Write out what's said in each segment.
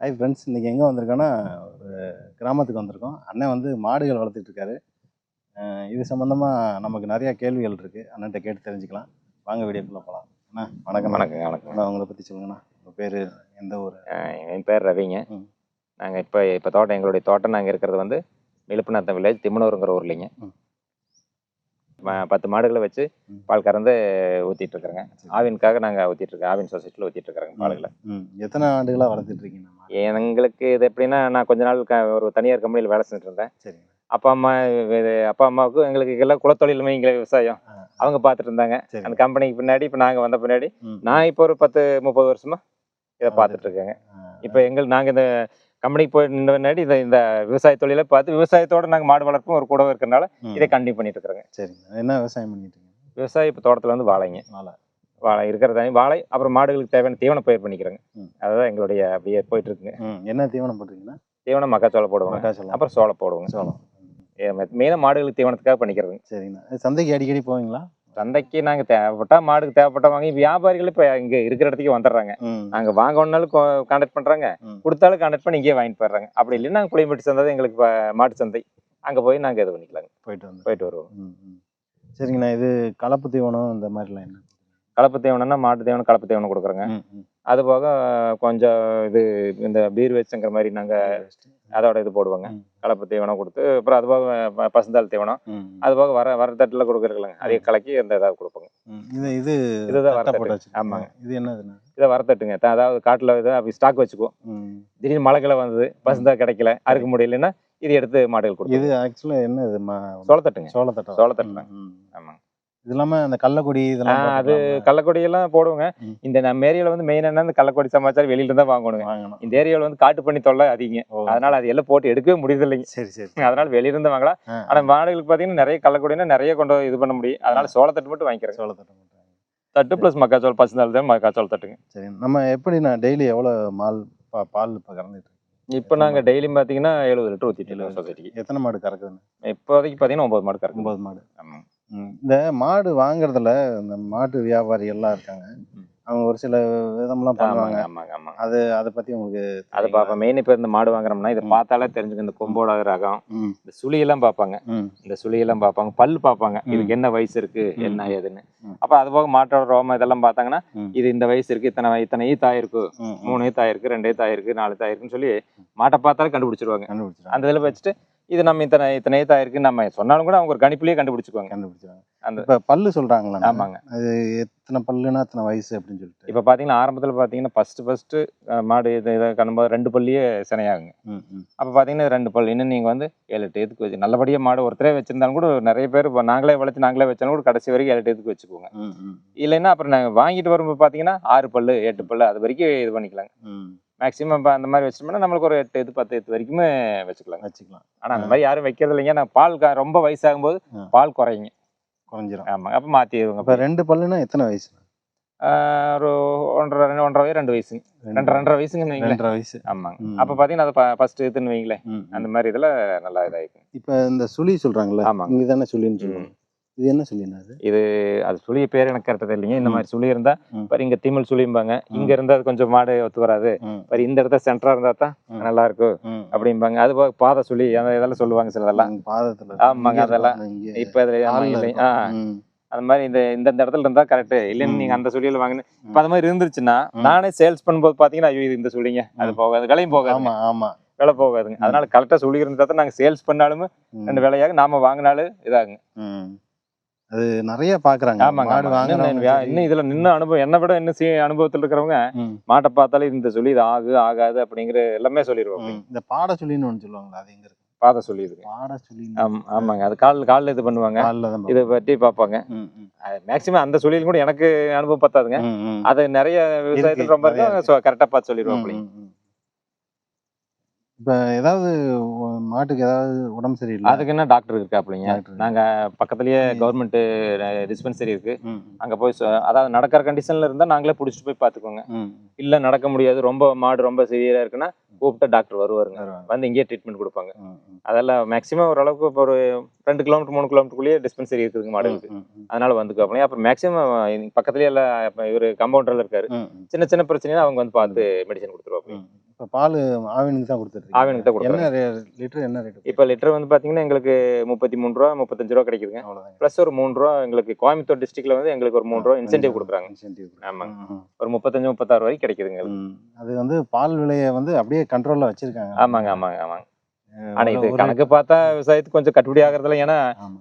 Hi friends இன்றைக்கி எங்கே வந்திருக்கோன்னா ஒரு கிராமத்துக்கு வந்திருக்கோம். அண்ணன் வந்து மாடுகள் அஹ் இது சம்மந்தமாக நமக்கு நிறையா கேள்விகள் இருக்குது அண்ணன்ட்ட கேட்டு தெரிஞ்சுக்கலாம். வாங்க வீடியோக்குள்ளே போகலாம் அண்ணா வணக்கம். வணக்கம் வணக்கம். அண்ணா உங்களை பற்றி சொல்லுங்கண்ணா. உங்கள் பேர் எந்த ஊர்? என் பேர் ரவிங்க. நாங்கள் இப்போ இப்போ தோட்டம் எங்களுடைய தோட்டம் நாங்கள் இருக்கிறது வந்து நிலுப்புநாத்தம் வில்லேஜ் திம்மனூருங்கிற ஊர்லைங்க. பத்து மாடுகளை வச்சு. பால் கறந்து ஊற்றிட்டு இருக்கிறேங்க ஆவினுக்காக நாங்கள் ஊற்றிட்டு இருக்கோம் ஆவின் சொசைட்டியில் ஊற்றிட்டு இருக்கிறேங்க பால்களை. எத்தனை ஆண்டுகளாக வளர்த்துட்டு இருக்கீங்க? எங்களுக்கு இது எப்படின்னா நான் கொஞ்ச நாள் ஒரு தனியார் கம்பெனியில் வேலை செஞ்சுட்டு இருந்தேன் அப்பா அம்மா இது அப்பா அம்மாவுக்கும் எங்களுக்கு எல்லாம் குலத்தொழிலுமே இங்கே விவசாயம். அவங்க பார்த்துட்டு இருந்தாங்க அந்த கம்பெனிக்கு பின்னாடி இப்போ நாங்கள் வந்த பின்னாடி. நான் இப்போ ஒரு பத்து முப்பது வருஷமா இதை பார்த்துட்டு இருக்கேங்க இப்போ எங்கள் நாங்கள் இந்த கம்பெனிக்கு போய் நின்ற இதை இந்த விவசாய தொழிலை பார்த்து விவசாயத்தோட நாங்கள் மாடு வளர்ப்பும் ஒரு கூடவே இருக்கிறனால. இதை கண்டினியூ பண்ணிட்டு இருக்கிறோங்க சரிங்க. என்ன விவசாயம் பண்ணிட்டு இருக்கீங்க விவசாயம் இப்போ தோட்டத்தில் வந்து வாழைங்க. வாழை. வாழை இருக்கிற தனி வாழை அப்புறம் மாடுகளுக்கு தேவையான தீவன பயிர் பண்ணிக்கிறோங்க. அதுதான் எங்களுடைய அப்படியே போயிட்டு இருக்குங்க என்ன தீவனம் போட்டிருக்கீங்கன்னா? தீவனம் மக்காச்சோளம் போடுவாங்க. மக்காச்சோளம். அப்புறம் சோளம் போடுவோங்க. சோளம். மெயினாக மாடுகளுக்கு தீவனத்துக்காக பண்ணிக்கிறதுங்க. சரிங்கண்ணா சந்தைக்கு அடிக்கடி போவீங்களா? சந்தைக்கு நாங்கள் தேவைப்பட்டா மாடுக்கு தேவைப்பட்ட வாங்கி வியாபாரிகள் இப்போ இங்கே இருக்கிற இடத்துக்கு வந்துடுறாங்க. ம். நாங்கள் வாங்கணுன்னாலும் கான்டாக்ட் பண்ணுறாங்க ம். கொடுத்தாலும் கான்டாக்ட் பண்ணி இங்கேயே வாங்கிட்டு போயிடுறாங்க. அப்படி இல்லைன்னா நாங்கள் புளியம்பட்டி சந்தை எங்களுக்கு மாட்டு சந்தை. அங்கே போய் நாங்கள் இது பண்ணிக்கலாங்க. போயிட்டு வந்து போயிட்டு வருவோம். சரிங்கண்ணா இது கலப்பு தீவனம் இந்த மாதிரிலாம் என்ன? கலப்பு தீவனம்னா மாட்டு தீவனம் கலப்பு தீவனம் கொடுக்குறோங்க. அது போக கொஞ்சம் இது இந்த பீர் வச்சுங்கிற மாதிரி நாங்கள் அதோட இது போடுவோங்க. கலப்பு தீவனம் கொடுத்து அப்புறம் அது போக பசுந்தாள் தீவனம் அது போக வர வர தட்டில் கொடுக்குறதுலங்க அதையே கலக்கி அந்த இதாக கொடுப்போங்க. இது இது இதுதான் தட்டை வரத்தட்டு. ஆமாங்க. இது என்னதுண்ணா இதை? வரத்தட்டுங்க. அதாவது காட்டில் இதை அப்படி ஸ்டாக் வச்சுக்குவோம். திடீர்னு மழை கிளை வந்தது பசுந்தா கிடைக்கல அறுக்க முடியலன்னா இது எடுத்து மாடுகள் கொடுக்கும் இது ஆக்சுவலா என்ன இது? சோளத்தட்டுங்க. சோளத்தட்டை? சோளத்தட்டு தான். ம், ம். ஆமாங்க. இது இல்லாம அந்த கள்ளக்கொடி இதெல்லாம் அது? கள்ளக்கொடியெல்லாம் போடுவோங்க. இந்த நம்ம ஏரியாவில் வந்து மெயின் என்ன இந்த கள்ளக்கொடி சமாச்சாரம் வெளியில இருந்தா வாங்கணுங்க. வாங்கணும். இந்த ஏரியாவில் வந்து காட்டு பண்ணி தொல்லை அதிகம். அதனால அது எல்லாம் போட்டு எடுக்கவே முடியுது இல்லைங்க சரி சரி. அதனால வெளியில இருந்து வாங்கலாம். ஆ, ஆனா மாடுகளுக்கு பாத்தீங்கன்னா நிறைய கள்ளக்கொடினா நிறைய கொண்டு இது பண்ண முடியும். அதனால சோளத்தட்டு மட்டும் வாங்கிக்கிறேன் சோளத்தட்டை வாங்க. தட்டு பிளஸ் மக்காச்சோளம் பசுந்தாள் தான் மக்காச்சோளம் தட்டுங்க. சரி. நம்ம எப்படி நான் டெய்லி எவ்வளவு மால் பால் இப்போ கறந்துட்டு இப்போ நாங்க டெய்லியும் பாத்தீங்கன்னா எழுபது லிட்டர் இருக்கோம் சொசைட்டிக்கு. எத்தனை மாடு கறக்குதுன்னு? இப்போதைக்கு பாத்தீங்கன்னா ஒன்பது மாடு கறக்கும் ஒன்பது மாடு. இந்த மாடு வாங்குறதுல இந்த மாட்டு வியாபாரி எல்லாம் இருக்காங்க. அவங்க ஒரு சில விதம்லாம் பண்ணுவாங்க ஆமாங்க ஆமாங்க அது அதை பத்தி உங்களுக்கு அதை? பார்ப்பேன் மெயின் இப்போ இந்த மாடு வாங்குறோம்னா இதை. பார்த்தாலே தெரிஞ்சுக்க இந்த கொம்போட ரகம் இந்த சுழியெல்லாம் பார்ப்பாங்க இந்த சுழியெல்லாம் பார்ப்பாங்க பல் பார்ப்பாங்க. இதுக்கு என்ன வயசு இருக்கு. என்ன ஏதுன்னு. அப்ப அது போக மாட்டோட ரோமம் இதெல்லாம் பார்த்தாங்கன்னா. இது இந்த வயசு இருக்கு இத்தனை இத்தனை ஈத்து ஆயிருக்கு ம், ம். மூணு ஈத்து ஆயிருக்கு ரெண்டு ஈத்து ஆயிருக்கு நாலு ஈத்து ஆயிருக்குன்னு சொல்லி மாட்டை கண்டுபிடிச்சிருவாங்க கண்டுபிடிச்சிருவாங்க அந்த இதில் வச்சுட்டு இது நம்ம இத்தனை இத்தனை ஈத்து ஆயிருக்குன்னு நம்ம சொன்னாலும் கூட அவங்க ஒரு கணிப்புலயே கண்டுபிடிச்சுக்குவாங்க. கண்டுபிடிச்சிருவாங்க அந்த- இப்ப பல்லு சொல்றாங்களா ஆமாங்க. அது எத்தனை பல்லுனா எத்தனை வயசு அப்படின்னு சொல்லிட்டு. இப்போ பார்த்தீங்கன்னா ஆரம்பத்தில் பார்த்தீங்கன்னா ஃபர்ஸ்ட் ஃபர்ஸ்ட் மாடு இது இதை கண்ணும்போது ரெண்டு பல்லியே சினையாகுங்க. அப்போ பார்த்தீங்கன்னா ரெண்டு பல். இன்னும் நீங்கள் வந்து ஏழு எட்டு இதுக்கு வச்சு நல்லபடியாக மாடு ஒருத்தரே வச்சிருந்தாலும் கூட நிறைய பேர் நாங்களே வளர்த்து நாங்களே வச்சாலும் கூட கடைசி வரைக்கும் ஏழு எட்டு ம், ம், இல்லைன்னா அப்புறம் நாங்கள் வாங்கிட்டு வரும்போது பார்த்தீங்கன்னா ஆறு பல்லு எட்டு பல்லு அது வரைக்கும் இது பண்ணிக்கலாங்க. மேக்ஸிமம் இப்போ அந்த மாதிரி வச்சிட்டோம்னா நம்மளுக்கு ஒரு எட்டு இது பத்து இது வரைக்குமே வச்சுக்கலாங்க வச்சுக்கலாம். ஆனால் அந்த மாதிரி யாரும் வைக்கிறது இல்லைங்க. நான் பால் ரொம்ப வயசாகும்போது ஆ. பால் குறையுங்க குறைஞ்சிரும். ஆமாங்க. அப்போ மாற்றிடுவோங்க அப்ப ரெண்டு பல்லுனா எத்தனை வயசு? ஒரு ஒன்றரை ஒன்றரை வயசு ரெண்டு வயசுங்க. ரெண்டு ரெண்டரை வைங்களேன். ரெண்டரை வயசு. ஆமாங்க. அப்போ பார்த்தீங்கன்னா அது ஃபர்ஸ்ட் இதுன்னு வைங்களேன். அந்த மாதிரி இதில் நல்லா இதாகிக்கும் இப்ப இந்த சுழி சொல்றாங்கல்ல ஆமாங்க. இங்க தானே சுழின்னு சொல்லுவாங்க. இது என்ன சுழினா அது இது அது சுழிய பேர் எனக்கு கரெக்டாக தெரியலைங்க இந்த. மாதிரி சுழி இருந்தா. பாரு இங்க திமிழ் சுழிம்பாங்க இங்க இருந்தா அது கொஞ்சம் மாடு ஒத்து வராது பாரு இந்த இடத்த சென்டரா இருந்தா தான். நல்லா இருக்கும். அப்படிம்பாங்க அது போக பாத சுழி அந்த இதெல்லாம் சொல்லுவாங்க சிலதெல்லாம் பாதத்துல ஆமாங்க, அதெல்லாம். இப்ப இதுல. ஆ அந்த மாதிரி இந்த இந்த இடத்துல இருந்தா கரெக்ட் இல்லைன்னு. நீங்க அந்த சுழியில வாங்கினு. இப்ப அந்த மாதிரி இருந்துச்சுன்னா. நானே சேல்ஸ் பண்ணும்போது பாத்தீங்கன்னா ஐயோ இது இந்த சுழிங்க அது. போகாது விலையும் போகாது ஆமா ஆமா விலை போகாதுங்க. அதனால கரெக்டா சுழி இருந்தா தான் நாங்க சேல்ஸ் பண்ணாலுமே ரெண்டு விலையாக நாம வாங்கினாலும் இதாகுங்க. அது நிறைய பாக்குறாங்க. ஆமாங்க. இன்னும் இதுல நின்று அனுபவம் என்னை விட இன்னும் அனுபவத்துல இருக்கிறவங்க மாட்டை பார்த்தாலே இந்த சொல்லி இது ஆகு ஆகாது அப்படிங்கிற எல்லாமே சொல்லிடுவாங்க. இந்த பாட சுழின்னு ஒண்ணு சொல்லுவாங்களா அது எங்க இருக்கு? பாதை சொல்லிடுங்க பாட ஆம் ஆமாங்க. அது கால் காலில் இது பண்ணுவாங்க. கால்ல இதை பற்றி பார்ப்பாங்க. ம், ம். மேக்ஸிமம் அந்த சொல்லியில் கூட எனக்கு அனுபவம் பத்தாதுங்க. அது நிறைய விவசாயத்தில் ரொம்ப கரெக்டாக பார்த்து சொல்லிடுவாங்க. இப்ப ஏதாவது மாட்டுக்கு ஏதாவது உடம்பு சரியில்லை? அதுக்கு என்ன டாக்டர் இருக்காப்லைங்க டாக்டர். நாங்க பக்கத்துலயே. கவர்மெண்ட் டிஸ்பென்சரி இருக்கு. அங்க போய் அதாவது நடக்கிற கண்டிஷன்ல இருந்தா நாங்களே பிடிச்சிட்டு போய் பார்த்துக்கோங்க இல்ல நடக்க முடியாது ரொம்ப மாடு ரொம்ப சிவியரா இருக்குன்னா கூப்பிட்டு டாக்டர் வருவாருங்க. வந்து இங்கேயே ட்ரீட்மெண்ட் கொடுப்பாங்க. அதெல்லாம் மேக்ஸிமம் ஓரளவுக்கு இப்போ ஒரு ரெண்டு கிலோமீட்டர் மூணு கிலோமீட்டருக்குள்ளேயே டிஸ்பென்சரி இருக்குதுங்க மாடுகளுக்கு. அதனால வந்துக்கோப்பலையும் அப்புறம் மேக்ஸிமம் பக்கத்துலயே எல்லாம் இவர் கம்பவுண்டர்ல இருக்காரு. சின்ன சின்ன பிரச்சனைனா அவங்க வந்து பார்த்து மெடிசன் கொடுத்துருவாங்க. இப்போ பால் ஆவினுக்கு தான் கொடுத்துருக்கீங்க ஆவினுக்கு தான் கொடுக்குறோம். என்ன லிட்டர் என்ன ரேட் இப்போ லிட்டர் வந்து பார்த்தீங்கன்னா எங்களுக்கு முப்பத்தி மூணு ரூபா முப்பத்தஞ்சு ரூபா கிடைக்குதுங்க. அவ்வளோதான் ப்ளஸ் ஒரு மூணு ரூபா எங்களுக்கு கோயம்புத்தூர் டிஸ்ட்ரிக்ட்ல வந்து எங்களுக்கு ஒரு மூணு ரூபா இன்சென்டிவ் கொடுக்குறாங்க. இன்சென்டிவ் ஆமாங்க. ஒரு முப்பத்தஞ்சு முப்பத்தாறு வரைக்கும் கிடைக்குதுங்க. அது வந்து பால் விலையை வந்து அப்படியே கண்ட்ரோல்ல வச்சிருக்காங்க. ஆமாங்க ஆமாங்க ஆமாங்க. ஆனா இது கணக்கு பார்த்தா விவசாயத்துக்கு கொஞ்சம் கட்டுப்படி ஆகுறதுல ஏன்னா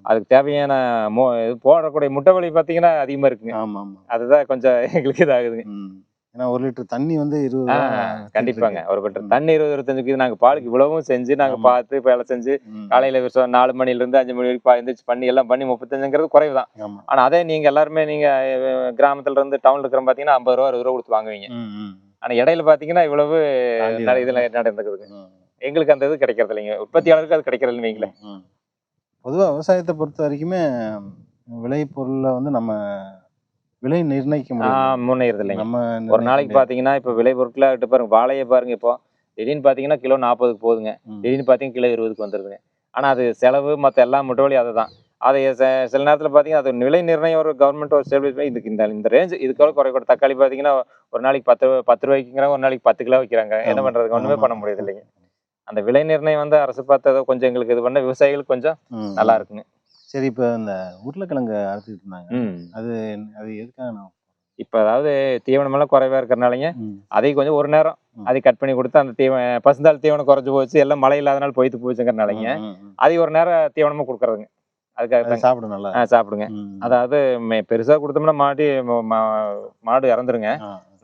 அதுக்கு தேவையான மோ போடக்கூடிய முட்டை விலை பார்த்தீங்கன்னா அதிகமா இருக்குங்க. ஆமா ஆமா. அதுதான் கொஞ்சம் எங்களுக்கு இதாகுதுங்க. ஏன்னா ஒரு லிட்டர் தண்ணி வந்து இருபது கண்டிப்பாங்க ஒரு லிட்டர். தண்ணி இருபது இருபத்தஞ்சுக்கு இது நாங்க பாலுக்கு இவ்வளவும் செஞ்சு நாங்க ஆமா. பார்த்து வேலை செஞ்சு. காலையில நாலு மணில இருந்து அஞ்சு மணி வரைக்கும் எந்திரிச்சு பண்ணி எல்லாம் பண்ணி முப்பத்தஞ்சுங்கிறது குறைவு தான் ஆமா ஆனா அதே நீங்க எல்லாருமே நீங்க கிராமத்துல இருந்து டவுன்ல இருக்கிற பாத்தீங்கன்னா ஐம்பது ரூபா அறுபது ரூபா கொடுத்து வாங்குவீங்க. ஆனா இடையில பாத்தீங்கன்னா இவ்வளவு இதுல நடந்துக்குதுங்க ம். எங்களுக்கு அந்த இது கிடைக்கிறது இல்லைங்க உற்பத்தியாளருக்கு அது கிடைக்கிறது இல்லைங்களே ம். பொதுவா விவசாயத்தை பொறுத்த வரைக்குமே விளை பொருள்ல வந்து நம்ம விலை நிர்ணயிக்க முடியும்? முன்னேறது இல்லைங்க. நம்ம ஒரு நாளைக்கு முடியாது. பாத்தீங்கன்னா இப்ப விலை பொருட்களா ஆகட்டும் பாருங்க வாழையை பாருங்க இப்போ. திடீர்னு பாத்தீங்கன்னா கிலோ நாற்பதுக்கு போகுதுங்க. திடீர்னு பாத்தீங்கன்னா கிலோ இருபதுக்கு வந்துருதுங்க. ஆனா அது செலவு மத்த எல்லா முட்டோலி அதை தான் அதை சில நேரத்துல பாத்தீங்கன்னா அது நிலை நிர்ணயம் ஒரு கவர்மெண்ட் ஒரு ஸ்டேபிள் பண்ணி இதுக்கு இந்த இந்த ரேஞ்ச் இதுக்காக குறை கூட தக்காளி பாத்தீங்கன்னா ஒரு நாளைக்கு பத்து பத்து ரூபாய்க்குங்கிறாங்க ஒரு நாளைக்கு பத்து கிலோ வைக்கிறாங்க. என்ன ஒண்ணுமே ஆமா. பண்ண முடியாது இல்லைங்க. அந்த விலை நிர்ணயம் வந்து அரசு பார்த்ததோ கொஞ்சம் எங்களுக்கு இது பண்ண விவசாயிகளுக்கு கொஞ்சம். நல்லா இருக்குங்க. சரி இப்போ இந்த உருளைக்கிழங்கு அறுத்துட்டு இருந்தாங்க அது அது எதுக்காக நான் இப்ப அதாவது தீவனமெல்லாம் குறைவா இருக்கிறனாலங்க. அதை கொஞ்சம் ஒரு நேரம். அதை கட் பண்ணி கொடுத்து அந்த தீவன பசுந்தாள் தீவனம் குறைஞ்சு போச்சு எல்லாம் மழை இல்லாதனால போய்த்து போச்சுங்கிறனாலங்க. அதை ஒரு நேரம் தீவனமா கொடுக்குறதுங்க அதுக்காக அது தாங்க. சாப்பிட நல்லா ஆ, சாப்பிடுங்க. அதாவது மே- பெருசா கொடுத்தோம்னா மாடி மாடு இறந்துருங்க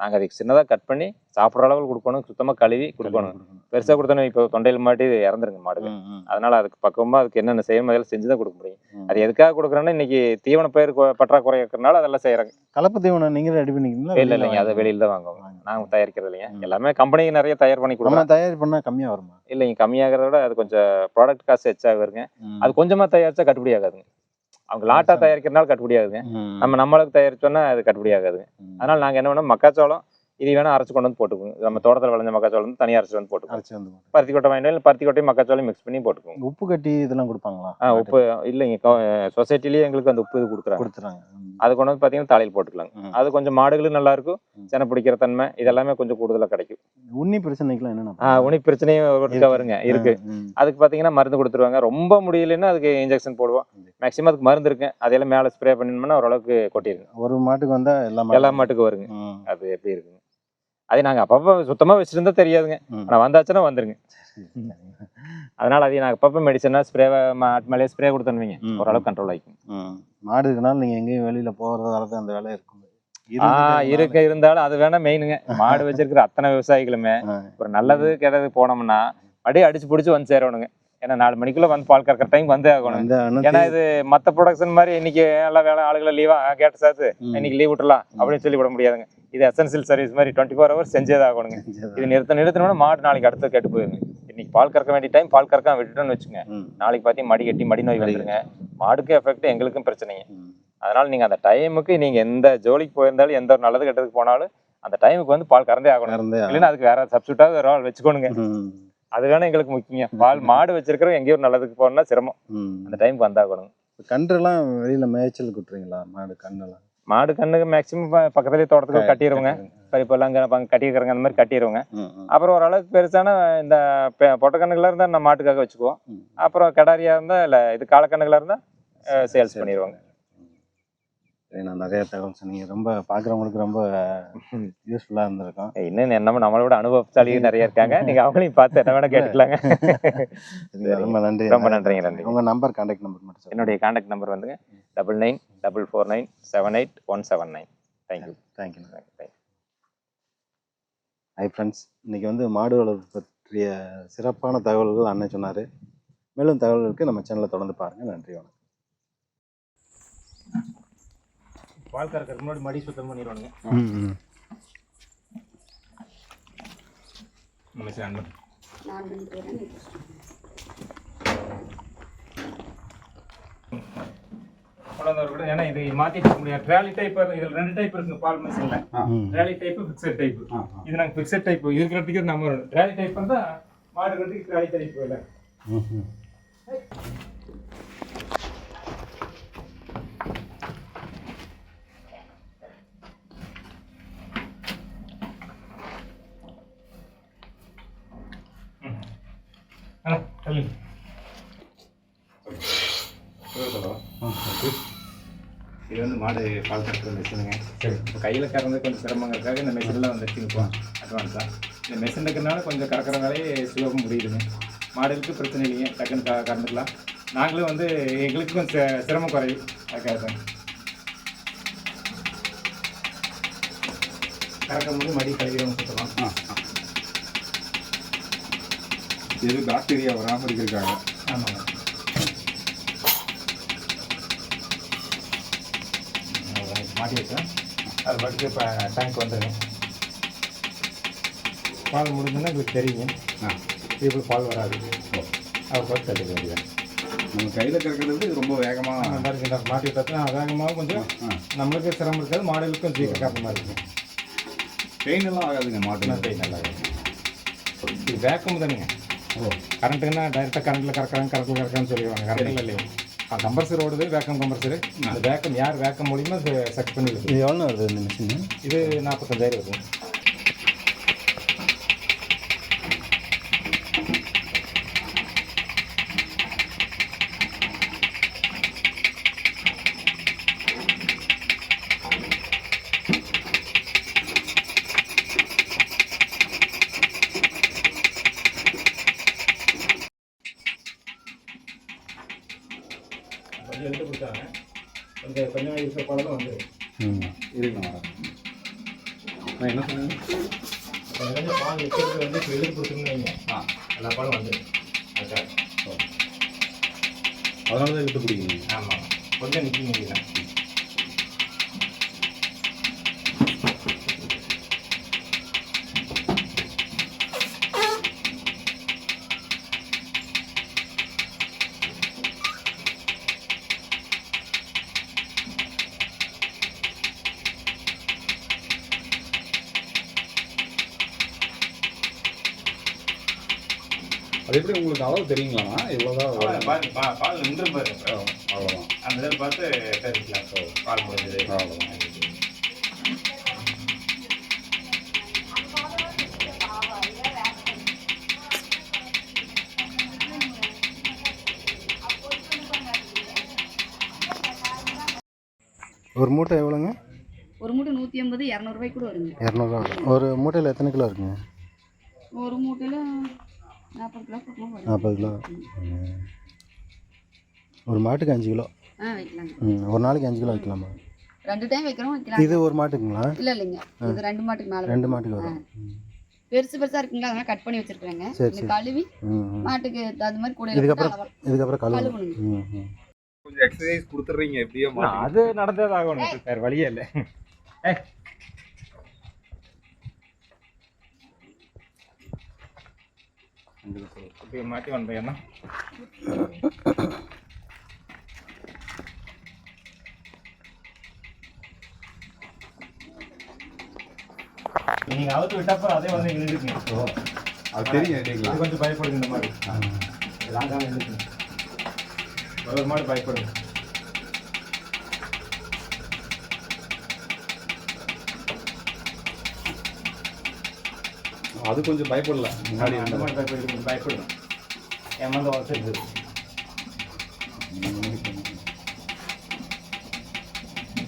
ஆ, நாங்க அதுக்கு சின்னதா கட் பண்ணி சாப்பிட்ற அளவுக்கு கொடுக்கணும் சுத்தமா கழுவி கொடுக்கணும். கொடுக்கணும். பெருசா கொடுத்தோம் இப்போ தொண்டையில் மாட்டி இறந்துருங்க மாடுங்க ம், ம், அதனால அதுக்கு பக்குவமா அதுக்கு என்னென்ன செய்யணும் அதெல்லாம் செஞ்சு தான் கொடுக்க முடியும். அது எதுக்காக கொடுக்குறோன்னா இன்னைக்கு தீவன பயிர் பற்றாக்குறை இருக்கிறனால அதெல்லாம் செய்யறாங்க கலப்பு தீவனம் நீங்க ரெடி பண்ணிக்கிறீங்களா? இல்ல இல்லைங்க. அதை வெளியில தான் வாங்குவோம். வாங்கி- நாங்க தயாரிக்கிறது இல்லைங்க. ம். எல்லாமே கம்பெனி நிறைய தயார் பண்ணி கொடுக்குறோம். தயார் பண்ணா கம்மியா வருமா? இல்லைங்க. கம்மியாகிறத விட அது கொஞ்சம் ப்ராடக்ட் காசு எச்சா வருங்க. அது கொஞ்சமா தயாரிச்சா கட்டுப்படி ஆகாதுங்க. அவங்க லாட்டா தயாரிக்கிறனால கட்டுப்படி ஆகுதுங்க ம். நம்ம நம்மளுக்கு தயாரிச்சோன்னா அது கட்டுப்படி ஆகாதுங்க ம். அதனால நாங்க என்ன பண்ணோம் மக்காச்சோளம் இது வேணா அரைச்சு கொண்டு வந்து போட்டுக்குவோம். நம்ம தோட்டத்தில் விளைஞ்ச மக்காச்சோளம் வந்து தனியாக அரைச்சு வந்து போட்டுக்குவோம். அரைச்சு வந்து. பருத்தி கொட்டை வாங்கிட்டு பருத்தி கொட்டையும் மக்காச்சோளம் மிக்ஸ் பண்ணி போட்டுக்குவோம். உப்பு கட்டி இதெல்லாம் கொடுப்பாங்களா? ஆ உப்பு இல்லைங்க. சொசைட்டிலேயே எங்களுக்கு அந்த உப்பு இது கொடுக்குறாங்க. கொடுத்துறாங்க. அது கொண்டு வந்து பார்த்தீங்கன்னா தலையில் போட்டுக்கலாங்க. ம். அது கொஞ்சம் மாடுகளும் நல்லா இருக்கும். செனை பிடிக்கிற தன்மை இதெல்லாமே கொஞ்சம் கூடுதலாக கிடைக்கும். உண்ணி பிரச்சனைக்குலாம் என்னென்ன ஆ உனி பிரச்சனையும் வருங்க இருக்கு. அதுக்கு பார்த்தீங்கன்னா மருந்து கொடுத்துருவாங்க. ரொம்ப முடியலன்னா அதுக்கு இன்ஜெக்ஷன் போடுவோம். மேக்ஸிமம் அதுக்கு மருந்து இருக்கு. அதையெல்லாம் மேலே ஸ்ப்ரே பண்ணினோம்னா ஓரளவுக்கு கொட்டிருங்க. ஒரு மாட்டுக்கு வந்தா எல்லா எல்லா மாட்டுக்கும். வருங்க. அது எப்படி இருக்குங்க? அது நாங்கள் அப்பப்போ சுத்தமாக வச்சுருந்தா தெரியாதுங்க. ஆனால் வந்தாச்சுன்னா வந்துருங்க. அதனால அதையும் நாங்கள் அப்பப்போ மெடிசனாக ஸ்ப்ரே மாட்டு மேலேயே ஸ்ப்ரே கொடுத்தோன்னு ம். ஓரளவுக்கு கண்ட்ரோல் ஆகிக்கும். மாடு இருக்கனால நீங்க எங்கேயும் வெளியில போறது வரது அந்த வேலை இருக்கும். இருக்க இருந்தாலும் அது வேணா மெயினுங்க மாடு வச்சிருக்கிற அத்தனை விவசாயிகளுமே. ஒரு நல்லது கெட்டது போனோம்னா அப்படியே அடிச்சு பிடிச்சி வந்து சேரணுங்க. ஏன்னா நாலு மணிக்குள்ள வந்து பால் கறக்கிற டைம் வந்தே ஆகணும். ஏன்னா இது மத்த ப்ரொடக்ஷன் மாதிரி இன்னைக்கு எல்லா வேலை ஆளுகளை லீவா கேட்ட சாத்து. இன்னைக்கு லீவ் விட்டுலாம் அப்படின்னு சொல்லி விட முடியாதுங்க. இது எசென்சியல் சர்வீஸ் மாதிரி டுவெண்ட்டி ஃபோர் ஹவர்ஸ் செஞ்சே ஆகணுங்க இது நிறுத்த நிறுத்தணும்னா மாடு நாளைக்கு அடுத்து கெட்டு போயிருங்க இன்னைக்கு பால் கறக்க வேண்டிய டைம் பால் கறக்காம விட்டுட்டோம்னு வச்சுங்க. நாளைக்கு பார்த்தீங்க மடி கட்டி மடி நோய் வந்துருங்க. மாடுக்கும் எஃபெக்ட் எங்களுக்கும் பிரச்சனைங்க. அதனால நீங்க அந்த டைமுக்கு நீங்க எந்த ஜோலிக்கு போயிருந்தாலும் எந்த ஒரு நல்லது கெட்டதுக்கு போனாலும் அந்த டைமுக்கு வந்து பால் கறந்தே ஆகணும். இல்லைன்னா அதுக்கு வேற சப்ஸ்டியூட்டாவது ஒரு ஆள் வச்சுக்கோணுங்க. ம். அது வேணா எங்களுக்கு முக்கியம். பால் மாடு வச்சிருக்கிறோம் எங்கேயோ ஒரு நல்லதுக்கு போகணும்னா சிரமம். அந்த டைமுக்கு வந்தாகணும் கன்றுலாம் வெளியில மேய்ச்சல் விட்டுறீங்களா மாடு கண்ணெல்லாம்? மாடு கண்ணுக்கு மேக்சிமம் பக்கத்துலேயே தோட்டத்துக்கு கட்டிடுவோங்க இப்போ இப்போ எல்லாம் அங்கே கட்டியிருக்கிறாங்க அந்த மாதிரி கட்டிடுவோங்க. அப்புறம் ஓரளவுக்கு பெருசான இந்த பொட்டக்கண்ணுகளா இருந்தால் நம்ம மாட்டுக்காக வச்சுக்குவோம். அப்புறம் கிடாரியா இருந்தால் இல்லை இது காலக்கண்ணுகளா இருந்தால் சேல்ஸ் பண்ணிடுவாங்க. நான் நிறைய தகவல் சொன்னீங்க. ரொம்ப பாக்குறவங்களுக்கு ரொம்ப யூஸ்ஃபுல்லா இருந்திருக்கும். இன்னும் என்னமோ நம்மளை விட அனுபவசாலி நிறைய இருக்காங்க. நீங்க அவங்களையும் பார்த்து என்ன வேணா கேட்டுக்கலாங்க. ரொம்ப நன்றி. ரொம்ப நன்றிங்க நன்றி உங்க நம்பர் கான்டாக்ட் நம்பர் மட்டும் என்னுடைய கான்டாக்ட் நம்பர் வந்துங்க. Double nine double four nine seven eight one seven nine thank you thank you thank you hi friends இன்னைக்கு வந்து மாடு வளர்ப்பு பற்றிய சிறப்பான தகவல்கள் அண்ணன் சொன்னார். மேலும் தகவல்களுக்கு நம்ம சேனலை தொடர்ந்து பாருங்கள் நன்றி வணக்கம். பால் கறக்கிறதுக்கு முன்னாடி மடி சுத்தம் பண்ணிடுவானுங்க. கூட ஏன்னா இது மாத்திட்டு இருக்க முடியாது. ட்ராலி டைப் இதுல ரெண்டு டைப் இருக்குங்க பால் மிஷின்ல ட்ராலி டைப் ஃபிக்ஸட் டைப் இது நாங்க ஃபிக்ஸட் டைப் இருக்கிறதுக்கு நம்ம ட்ராலி டைப் வந்தா மாடு கட்டுக்கு ட்ராலி டைப் இல்லை இது வந்து மாடு பால் கறக்கிற மிஷினுங்க இப்போ கையில் கறந்து கொஞ்சம் சிரமங்கிறதுக்காக இந்த மிஷினில் வந்துருச்சுங்க இப்போ அட்வான்ஸாக இந்த மிஷின் இருக்கிறனால கொஞ்சம் கறக்கிற வேலையை சுலபம் முடியுதுங்க. மாடுகளுக்கு பிரச்சனை இல்லைங்க டக்குன்னு க கறந்துக்கலாம். நாங்களும் வந்து எங்களுக்கு கொஞ்சம் சிரமம் குறையும் அதுக்காக தான். கறக்கும் போது மடி கழுவிடும் சுத்தலாம் ஆ ஆ. எது பாக்டீரியா வராமல் இருக்கிறதுக்காக. ஆமாங்க அவ்வளவுதான். இப்ப மாட்டி வச்சேன் அது பாட்டுக்கு இப்போ டேங்க் வந்துடுங்க பால் முடிஞ்சுன்னா உங்களுக்கு தெரியுங்க ஆ. இப்படி பால் வராது. அவர் பார்த்து தட்டுக்க வேண்டியது நம்ம கையில் கறக்கிறது ரொம்ப வேகமாக அந்த மாதிரி இந்த மாட்டி விட்டா வேகமாக கொஞ்சம் நம்மளுக்கு சிரமம் இருக்காது மாடுகளுக்கும் சீக்கிரம் காரணமாக இருக்கும். பெயின் எல்லாம் ஆகாதுங்க மாட்டு இன்னும் நல்லா இருக்கும் இது வேக்கம் தானுங்க. ஓ கரண்ட்டுன்னா டைரெக்டாக கரண்ட்டில் கறக்கிறாங்க கரண்ட்டில் கறக்கிறான்னு சொல்லிடுவாங்க கரண்ட்டில் இல்லைங்க கம்பல்சரி ஓடுது வேக்கம் கம்பல்சரி அந்த வேக்கம் யார் வேக்கம் மூலியமாக அது செக் பண்ணி இது எவ்வளோ வருது இந்த மிஷின் இது நாற்பத்தஞ்சாயிரம் இருக்கும். வந்து ம் நான் என்ன சொன்னேன் பால் வைக்கிறது வந்து இப்போ எழுதி ஆ எல்லா பாலும் வந்து அதுக்காக அதனால தான் இழுத்து பிடிக்கணும் ஆமாம் கொஞ்சம் நிற்கிங்க அது எப்படி உங்களுக்கு அளவு தெரியுங்களாண்ணா இவ்வளோதான் பால் நின்று பாருங்க அவ்வளோதான் அந்த இதில் பார்த்து தெரிஞ்சுக்கலாம். பால் முடிஞ்சது. அவ்வளோதான் ஒரு மூட்டை எவ்வளோங்க? ஒரு மூட்டை நூற்றி ஐம்பது இரநூறுபாய்க்கு கூட வருங்க. இரநூறுவா. ஒரு மூட்டையில் எத்தனை கிலோ இருக்குங்க? ஒரு மூட்டையில் நாற்பது கிலோ நாற்பது. ஒரு மாட்டுக்கு அஞ்சு கிலோ? ஆ வைக்கலாங்க ஒரு நாளைக்கு அஞ்சு கிலோ வைக்கலாமா? ரெண்டு டைம் வைக்கிறோம் வைக்கலாம். இது ஒரு மாட்டுக்குங்களா? இல்லை இல்லைங்க. இது ரெண்டு மாட்டுக்கு மேலே ரெண்டு மாட்டுக்கு வரும். பெருசு பெருசாக இருக்குங்களா? அதனால கட் பண்ணி சரி, சரி. கழுவி. மாட்டுக்கு அது மாதிரி கூட இதுக்கப்புறம் இதுக்கப்புறம் கழுவு கழுவணுங்க. ம் ம். கொஞ்சம் எக்ஸசைஸ் கொடுத்துட்றீங்க எப்படியோ அது நடந்தே ஆகணும் வேறு வழியே இல்லை. இப்படி மாட்டி ஒன் பையன் நீங்கள் அவுத்து விட்டப்போ அதே வந்து நின்றுக்குங்க அது தெரியும் கொஞ்சம் பயப்படுது இந்த மாதிரி. லாங்காக நின்றுக்குங்க ஒரு ஒரு மாடு பயப்படுது. அது கொஞ்சம் பயப்படல முன்னாடி அந்த. மாதிரி பயப்படுது கொஞ்சம் பயப்படும் ஏமாந்து வளர்த்துருக்குது ம்.